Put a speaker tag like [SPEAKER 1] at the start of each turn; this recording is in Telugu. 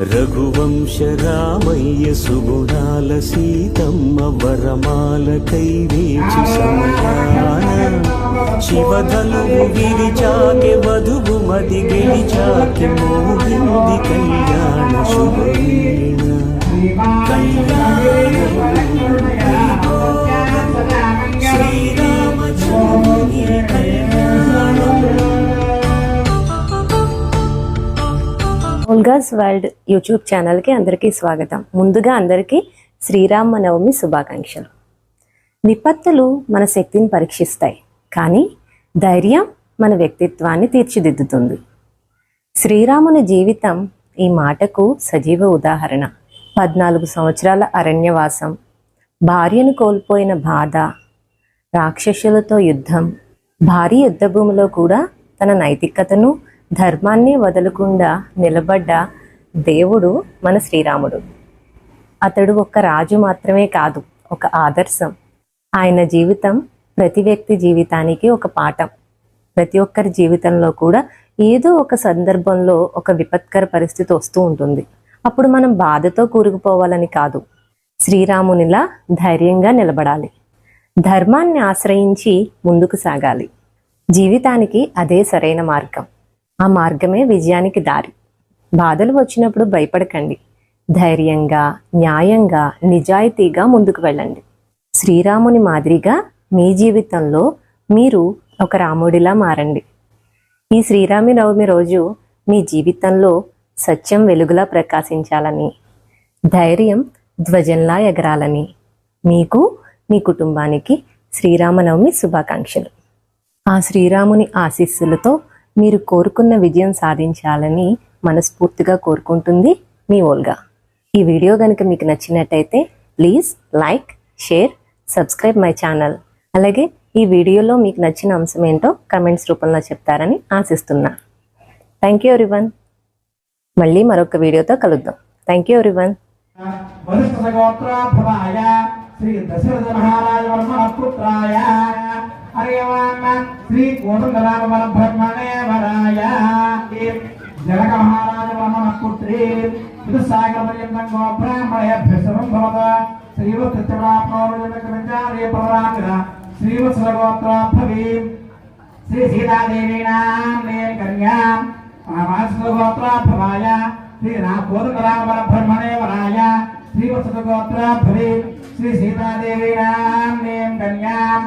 [SPEAKER 1] రఘువంశ రామయ్య సుగుణాల సీతమ్మ వరమాల కైవేచి సమయాన. శివధనువు విరిచాకె వధువు మది గెలిచాకె మోహింది కళ్యాణ శుభం.
[SPEAKER 2] ఓల్గాస్ వరల్డ్ యూట్యూబ్ ఛానల్కి అందరికీ స్వాగతం. ముందుగా అందరికీ శ్రీరామ నవమి శుభాకాంక్షలు. విపత్తులు మన శక్తిని పరీక్షిస్తాయి కానీ ధైర్యం మన వ్యక్తిత్వాన్ని తీర్చిదిద్దుతుంది. శ్రీరాముని జీవితం ఈ మాటకు సజీవ ఉదాహరణ. పద్నాలుగు సంవత్సరాల అరణ్యవాసం భార్యను కోల్పోయిన బాధ రాక్షసులతో యుద్ధం భారీ యుద్ధభూమిలో కూడా తన నైతికతను ధర్మాన్ని వదలకుండా నిలబడ్డ దేవుడు మన శ్రీరాముడు. అతడు ఒక్క రాజు మాత్రమే కాదు ఒక ఆదర్శం. ఆయన జీవితం ప్రతి వ్యక్తి జీవితానికి ఒక పాఠం. ప్రతి ఒక్కరి జీవితంలో కూడా ఏదో ఒక సందర్భంలో ఒక విపత్కర పరిస్థితి వస్తూ ఉంటుంది. అప్పుడు మనం బాధతో కూరుకుపోవాలని కాదు. శ్రీరామునిలా ధైర్యంగా నిలబడాలి. ధర్మాన్ని ఆశ్రయించి ముందుకు సాగాలి. జీవితానికి అదే సరైన మార్గం. ఆ మార్గమే విజయానికి దారి. బాధలు వచ్చినప్పుడు భయపడకండి. ధైర్యంగా న్యాయంగా నిజాయితీగా ముందుకు వెళ్ళండి. శ్రీరాముని మాదిరిగా మీ జీవితంలో మీరు ఒక రాముడిలా మారండి. ఈ శ్రీరామి నవమి రోజు మీ జీవితంలో సత్యం వెలుగులా ప్రకాశించాలని ధైర్యం ధ్వజంలా ఎగరాలని మీకు మీ కుటుంబానికి శ్రీరామనవమి శుభాకాంక్షలు. ఆ శ్రీరాముని ఆశీస్సులతో మీరు కోరుకున్న విజయం సాధించాలని మనస్ఫూర్తిగా కోరుకుంటుంది మీ ఓల్గా ఈ వీడియో కనుక మీకు నచ్చినట్టయితే please like share subscribe my channel. అలాగే ఈ వీడియోలో మీకు నచ్చిన అంశం ఏంటో కమెంట్స్ రూపంలో చెప్తారని ఆశిస్తున్నా. థ్యాంక్ యూ ఎవ్రీవన్ మళ్ళీ మరొక వీడియోతో కలుద్దాం. Thank you everyone
[SPEAKER 3] Shri Dasharatha మహారాజ వర్మ పుత్రాయ హరియవామ శ్రీ కోదండరామ బ్రహ్మణ వరాయ జనక మహారాజ వర్మ పుత్రి సాగర పర్యంతం గో బ్రాహ్మణేభ్య శుభం భవత శ్రీవత్సత్యప్రాప్నోజనకరంజారే పవరామిర శ్రీ సీతాదేవీనాం నేం కన్యాం. మానసగోత్రోద్భవాయ శ్రీ కోదండరామ బ్రహ్మణే వరాయ శ్రీ సీతాదేవీనాం నేం కన్యాం.